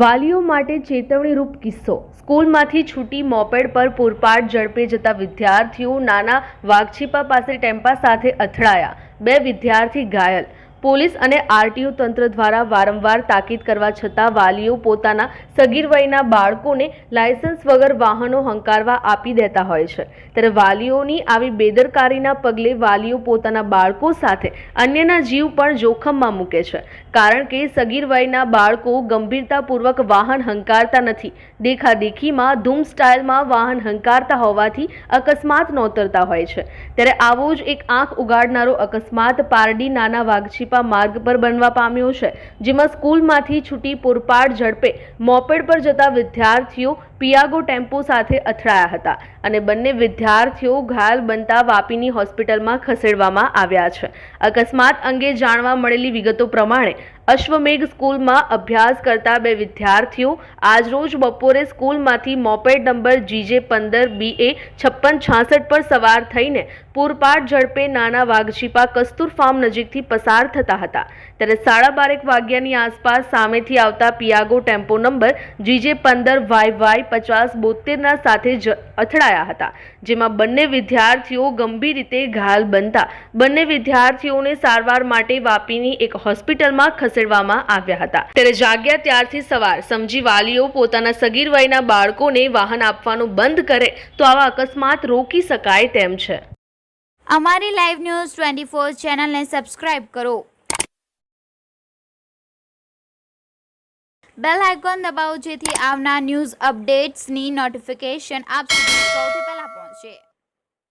વાલીઓ માટે ચેતવણીરૂપ કિસ્સો. સ્કૂલમાંથી છૂટી મોપેડ પર પૂરપાટ ઝડપે જતા વિદ્યાર્થીઓ નાના વાઘછીપા પાસે ટેમ્પા સાથે અથડાયા. બે વિદ્યાર્થી ઘાયલ. પોલીસ અને આરટીઓ તંત્ર દ્વારા વારંવાર તાકીદ કરવા છતાં વાલીઓ પોતાના સગીર વયના બાળકોને લાયસન્સ વગર વાહનો હંકારવા આપી દેતા હોય છે. ત્યારે વાલીઓની આવી બેદરકારીના પગલે વાલીઓ પોતાના બાળકો સાથે અન્યના જીવ પણ જોખમમાં મૂકે છે. કારણ કે સગીર વયના બાળકો ગંભીરતાપૂર્વક વાહન હંકારતા નથી. દેખાદેખીમાં ધૂમ સ્ટાઇલમાં વાહન હંકારતા હોવાથી અકસ્માત નોતરતા હોય છે. ત્યારે આવો જ એક આંખ ઉગાડનારો અકસ્માત પારડી નાના વાઘછીપા માર્ગ પર બનવા પામ્યો છે, જેમાં સ્કૂલમાંથી છૂટી પૂરપાડ ઝડપે મોપેડ પર જતા વિદ્યાર્થીઓ પિયાગો ટેમ્પો સાથે અથડાયા હતા અને બંને વિદ્યાર્થીઓ ઘાયલ બનતા વાપીની હોસ્પિટલમાં ખસેડવામાં આવ્યા છે. અકસ્માત અંગે જાણવા મળેલી વિગતો પ્રમાણે અશ્વમેઘ સ્કૂલમાં અભ્યાસ કરતા બે વિદ્યાર્થીઓ આજરોજ બપોરે સ્કૂલમાંથી મોપેડ નંબર જીજે પંદર બી એ છપ્પન છાસઠ પર સવાર થઈને પૂરપાટ ઝડપે નાના વાઘછીપા કસ્તુર ફાર્મ નજીકથી પસાર થતા હતા. ત્યારે સાડા બારેક વાગ્યાની આસપાસ સામેથી આવતા પિયાગો ટેમ્પો નંબર જીજે પંદર વાય વાય પચાસ બોતેરના સાથે જ અથડાયા હતા, જેમાં બંને વિદ્યાર્થીઓ ગંભીર રીતે ઘાયલ બનતા. બંને વિદ્યાર્થીઓને સારવાર માટે વાપીની એક હોસ્પિટલમાં ખસેડવામાં આવ્યા હતા. ત્યારે જાગ્યા ત્યારથી સવાર સમજી વાલીઓ પોતાના સગીર વયના બાળકોને વાહન આપવાનું બંધ કરે તો આવા અકસ્માત રોકી શકાય તેમ છે. અમારી લાઈવ ન્યૂઝ ટ્વેન્ટી ફોર ચેનલને સબસ્ક્રાઇબ કરો. બેલ આઇકોન દબાવો જેથી આવનાર ન્યૂઝ અપડેટ્સની નોટિફિકેશન આપ સુધી સૌથી પહેલા